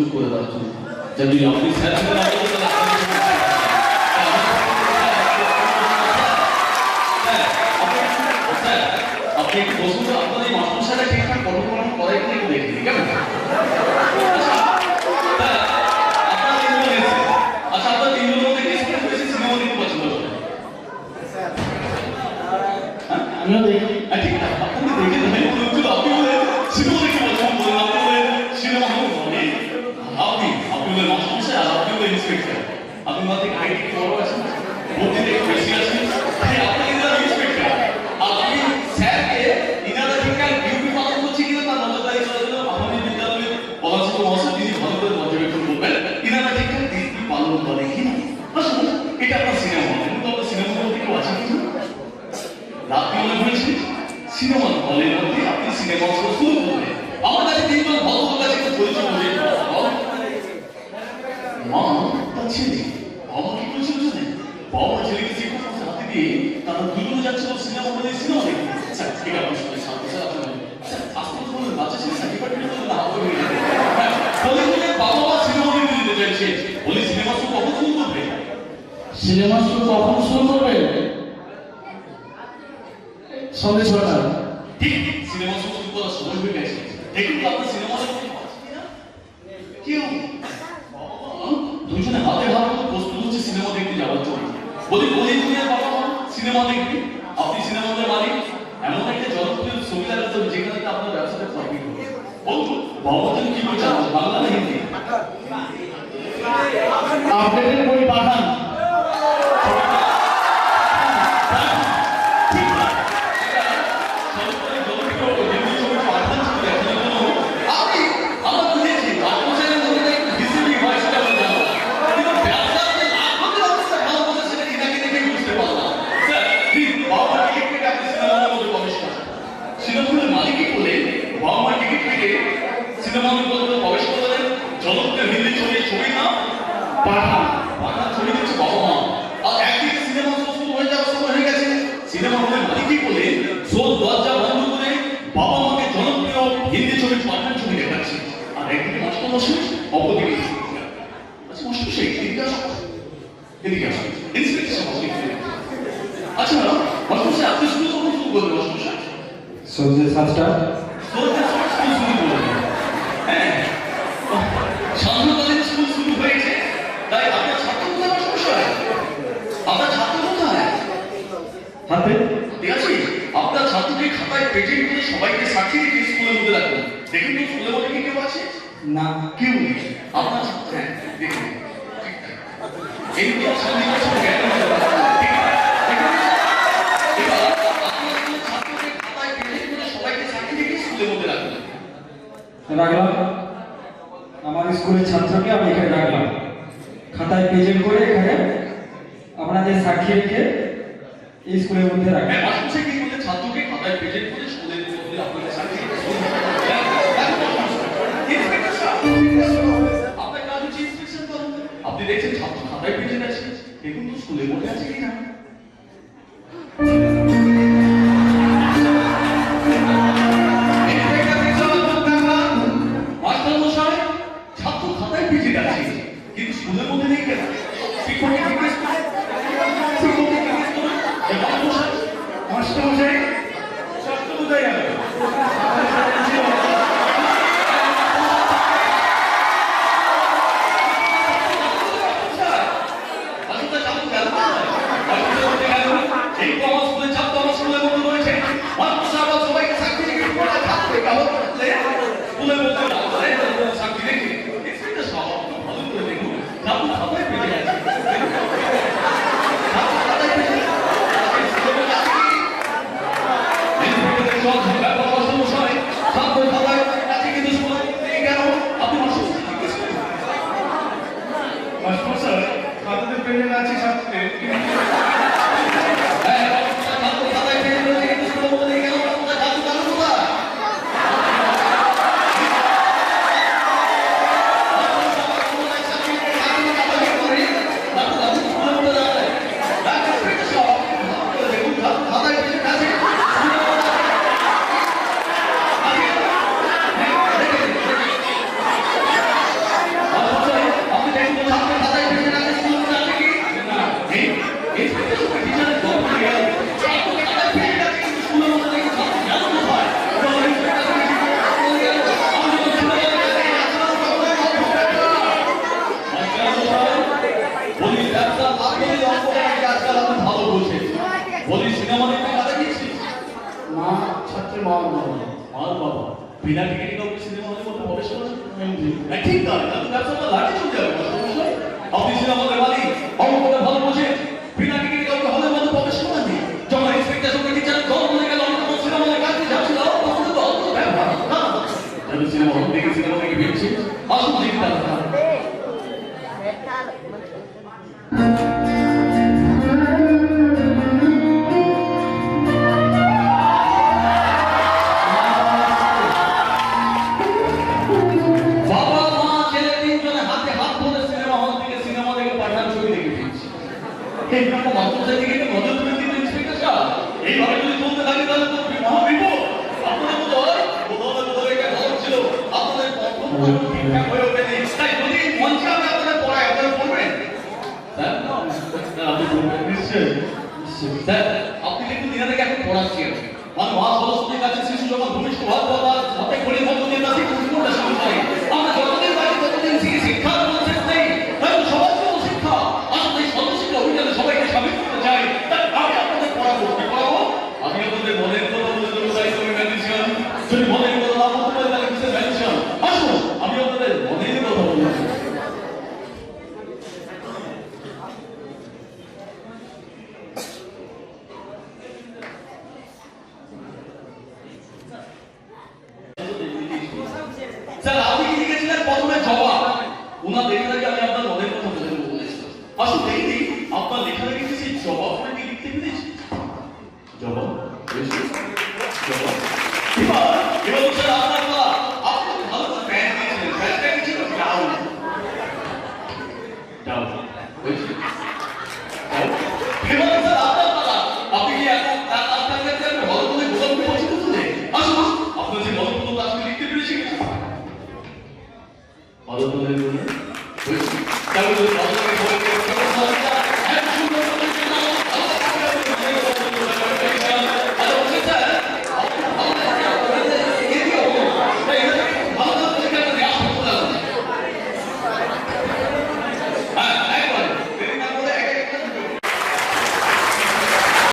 সুযোগ করে দেওয়ার জন্য যদি আপনি স্যার ছিলেন, আপনি তো তাহলে আপনার- স্যার, আপনি একটু বসুন তো, আপনার এই মাস্টারমশাইরা ঠিকঠাক পঠন করে কিনা একটু দেখে নিন, কেমন? আচ্ছা, স্যার, আপনারা তিনজন এসেছেন। আচ্ছা, আপনারা তিনজনের মধ্যে কে সবচেয়ে বেশি সিনেমা দেখতে পছন্দ করেন? হ্যাঁ? আমিও দেখি হ্যাঁ, ঠিক আছে। আপনি দেখে দেখেন, কিন্তু আপনি বলে সিনেমা দেখতে পছন্দ করেন, আপনি বলে সিনেমা হল মানে আপনি, আপনি বলে মাস্টারমশাই, আর আপনি বলে ইন্সপেক্টর। আপনি মাত্র একটু বড় আছেন, বুদ্ধিতে একটু বেশি আছেন। হ্যাঁ, স্যারকে পালন করছে কিনা তার নজরদারি করার জন্য আমাদের তিনি ভালো করে পর্যবেক্ষণ। এনারা ঠিকঠাক ডিউটি পালন করে কিনা। আসুন, এটা আপনার সিনেমা। কিন্তু আপনার সিনেমা হল আছে কিনা? রাত্রি হয়েছে সিনেমা হলের আপনি সিনেমা শুরু করবেন আমার কাছে তিনজন ভদ্রলোক কাছে একটু পরিচয় ছেলে কি করেছিল জানেন বাবা ছেলেকে যে কোনো হাতে দিয়ে তারা দুজনে যাচ্ছিল সিনেমা হলে সিনেমা দেখতে। স্যার ঠিক আছে আপনার সাথে শান্ত স্যার আপনার স্যার বাচ্চা ছেলে স্যার ডিপার্টমেন্টে বলুন হাওয়া হয়ে যাবে হ্যাঁ, বলে বলে বাবা মা সিনেমা দেখতে যেতে চাইছে বলে সিনেমা শুরু কখন শুরু করবে? সিনেমা শুরু কখন শুরু করবে? সন্ধ্যে ছটা। ঠিক সিনেমা শুরু করার সময় হয়ে গেছে। দেখুন তো আপনার সিনেমা? কেউ বাবা, দুজনে হাতে হাত ধরে প্রস্তুত হচ্ছে সিনেমা দেখতে যাওয়ার জন্য বলি বলি তুমি আর বাবা মা সিনেমা দেখবে? আপনি সিনেমা হলের মালিক। এমন একটা জনপ্রিয় ছবি লাগাতে যেখানে আপনার ব্যবসাটা প্রফিট হবে। মা তুমি কি বলছে বাংলা না হিন্দি আপডেটের বই পাঠান ঠিক না সরকারি জনপ্রিয় হিন্দি ছবি পাঠান ছবি দেখানোর জন্য আপনি আমার বুঝেছি আত্মচারের মধ্যে একটু ডিসিপ্লিন হয় সেটা আমি জানতাম কিন্তু ব্যবসাতে লাভ হতে অবস্থা ভালো মতো সেটা কিনাকে দেখে বুঝতে পারলাম স্যার প্লিজ বাবা টিকিট কেটে আপনি সিনেমার মধ্যে প্রবেশ করুন সিনেমার মালিক কি করলে বাবা মা টিকিট কেটে সিনেমার মধ্যে প্রবেশ করলেন জনপ্রিয় হিন্দি ছবি ছবি না পাঠান পাঠান ছবি দিচ্ছে বাবা মা আর একদিকে সিনেমা শো শুরু হয়ে যাওয়ার সময় হয়ে গেছে সিনেমা হলের মালিক কি করলে শো দরজা বন্ধ করে বাবা মাকে জনপ্রিয় হিন্দি ছবি পাঠান ছবি দেখাচ্ছে আর মাস্টার মশাই আচ্ছা মাস্টার এদিকে আসো। এদিকে আসো। ইন্সপেক্টর সাহেব আপনি এদিকে আসুন। আচ্ছা মাস্টার আপনি শুরু কখন শুরু করবেন মাস্টার সন্ধ্যে সাতটা। সন্ধ্যে সময় স্কুল শুরু করবেন। হ্যাঁ। সান্ধ্যকালীন স্কুল শুরু হয়েছে। তাই আপনার ছাত্র কোথায় আপনার ছাত্র কোথায়? হাতে? ঠিক আছে? আপনার ছাত্রকে খাতায় প্রেজেন্ট করে সবাইকে সাক্ষী রেখে স্কুলের মধ্যে রাখুন। দেখুন তো স্কুলের মধ্যে কি কেউ আছে? না কেউ আপনার ছাত্র হ্যাঁ রাখলাম। আমার স্কুলের ছাত্রকে আমি এখানে রাখলাম। খাতায় প্রেজেন্ট করে এখানে আপনাদের সাক্ষী রেখে এই স্কুলের মধ্যে রাখলাম। দেখছেন ছাত্র খাতায় প্রেজেন্ট আছে দেখুন তো স্কুলের মধ্যে আছে কিনা কিন্তু স্কুলের মধ্যে নেই কেন শিক্ষককে জিজ্ঞেস করুন। শিক্ষককে জিজ্ঞেস করুন। এ মাস্টারমশাই, মাস্টারমশাই, ছাত্র কোথায় গেল? আসলে ছাত্র গেল কোথায়? আসলে কোথায় গেল? এই তো আমার স্কুলের ছাত্র আমার স্কুলের মধ্যে রয়েছে। মাস্টারমশাই আবার সবাইকে সাক্ষী রেখে পড়া ছাত্র গেল কোথায়? স্কুলের মধ্যে না, তাই তো সাক্ষী রেখে। ইন্সপেক্টর সাহেব, আপনি ভালো করে দেখুন। ছাত্র খাতায় পেয়ে গেছে। ছাত্র খাতায় পেয়ে গেছে। স্কুলের মধ্যে আছে কি? ইন্সপেক্টরের সব ব্যাপার মাস্টারমশাই। মার বাবা মার বাবা বিনা টিকিটে কাউকে হলে ভালো বোঝে বিনা টিকিটে কাউকে হলের মধ্যে সিনেমা হলে কাজে না সিনেমা হল থেকে সিনেমা এইভাবে আপনি কিন্তু দিনাদেরকে এখন পড়াচ্ছি মানে মা সরস্বতীর কাছে শিশু যখন ভূমিষ্ঠ পর তার হাতে ঘড়ি মতো দিয়ে তার শিক্ষা শুরু করে আমরা যতদিন বাড়ি ততদিন শিখি শিক্ষার কোনো শেষ নেই তাই তো সবার জন্য শিক্ষা আসলে এই সর্বশিক্ষা অভিযানে সবাইকে সামিল করতে চাই তাই আমি আপনাদের পড়াবো কি পড়াবো আমি আপনাদের মনের কথা বলে দেবো তাই তুমি ম্যানেজার যদি মনের কথা না বলতে পারি তাহলে কিসের ম্যানেজার আসুন আমি আপনাদের মনের কথা বলব স্যার আপনি কি লিখেছিলেন প্রথমে জবাব ওনার লেখা থেকে আমি আপনার মনের কথা বলে দেবো বলেছিলাম আসুন দেখি দেখি আপনার লেখা কি সেই জবাব কি লিখতে পেরেছি জবাব? জবাব? এবার এবার